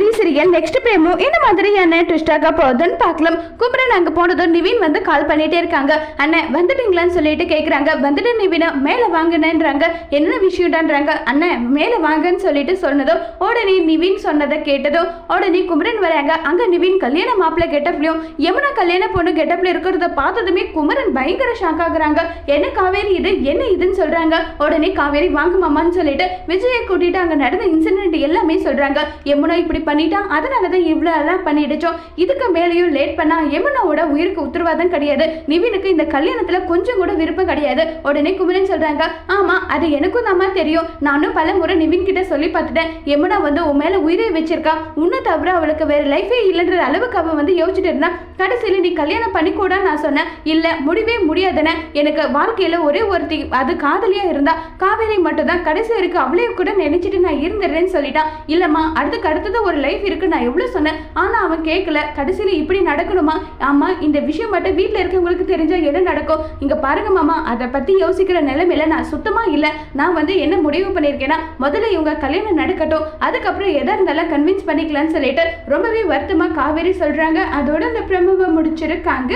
மாதிரி serial next பிரேமோ. இந்த மாதிரியான ட்விஸ்டாக போகுதுன்னு பார்க்கலாம். குமரன் அங்கே போனதும் நிவின் வந்து கால் பண்ணிட்டே இருக்காங்க. அண்ணன் வந்துட்டீங்களான்னு சொல்லிட்டு கேட்குறாங்க வந்துட்டு நிவினா மேலே வாங்கினேன்றாங்க. என்ன விஷயம்டான்றாங்க அண்ணன் மேலே வாங்கன்னு சொல்லிட்டு சொன்னதும் உடனே நிவின் சொன்னதை கேட்டதும் உடனே குமரன் வராங்க. அங்கே நிவின் கல்யாண மாப்பிள்ளை கெட்டப்லையும் யமுனா கல்யாண பொண்ணு கெட்டப்ல இருக்கிறத பார்த்ததுமே குமரன் பயங்கர ஷாக் ஆகுறாங்க. என்ன காவேரி இது? என்ன இதுன்னு சொல்கிறாங்க உடனே காவேரி வாங்க மாமான்னு சொல்லிட்டு விஜயை கூட்டிட்டு அங்கே நடந்த இன்சிடென்ட் எல்லாமே சொல்கிறாங்க யமுனா இப்படி பண்ணிட்டான். அதனால தான் இவ்வளோ எல்லாம் பண்ணிடுச்சோம் இதுக்கு மேலேயும் லேட் பண்ணால் யமுனாவோட உயிருக்கு உத்தரவாதம் கிடையாது. நிவினுக்கு இந்த கல்யாணத்தில் கொஞ்சம் கூட விருப்பம் கிடையாது. உடனே குமரன் சொல்கிறாங்க ஆமாம் அது எனக்கும் தாம்மா தெரியும். நானும் பல முறை நிவின் கிட்ட சொல்லி பார்த்துட்டேன். யமுனா வந்து உன் மேலே உயிரை வச்சிருக்கா. உன்னை தவிர அவளுக்கு வேறு லைஃபே இல்லைன்ற அளவுக்கு அவன் வந்து யோசிச்சுட்டு இருந்தா கடைசியில் நீ கல்யாணம் பண்ணிக்கூடான்னு நான் சொன்னேன். இல்லை முடிவே முடியாதுன்னு. எனக்கு வாழ்க்கையில் ஒரே ஒருத்தி அது காதலியாக இருந்தா காவேரி மட்டும் தான் கடைசி வரைக்கும் அவளையும் கூட நினைச்சிட்டு நான் இருந்துடுறேன்னு சொல்லிட்டான். இல்லைம்மா அடுத்துக்கு அடுத்தது ஒரு லைஃப் இருக்கு நான் எவ்வளோ சொன்னேன் ஆனா அவன் கேட்கல. கடைசியில இப்படி நடக்கணுமா? ஆமா இந்த விஷயம் மட்டும் வீட்டில் இருக்கவங்களுக்கு தெரிஞ்சா என்ன நடக்கும்? இங்க பாருங்க மாமா அதை பத்தி யோசிக்கிற நிலைமையில நான் சுத்தமா இல்லை. நான் வந்து என்ன முடிவு பண்ணியிருக்கேன்னா முதல்ல இவங்க கல்யாணம் நடக்கட்டும். அதுக்கப்புறம் எதா இருந்தாலும் கன்வின்ஸ் பண்ணிக்கலாம்னு சொல்லிட்டு ரொம்பவே வருத்தமா காவேரி சொல்றாங்க. அதோட அந்த பிரமுவை முடிச்சிருக்காங்க.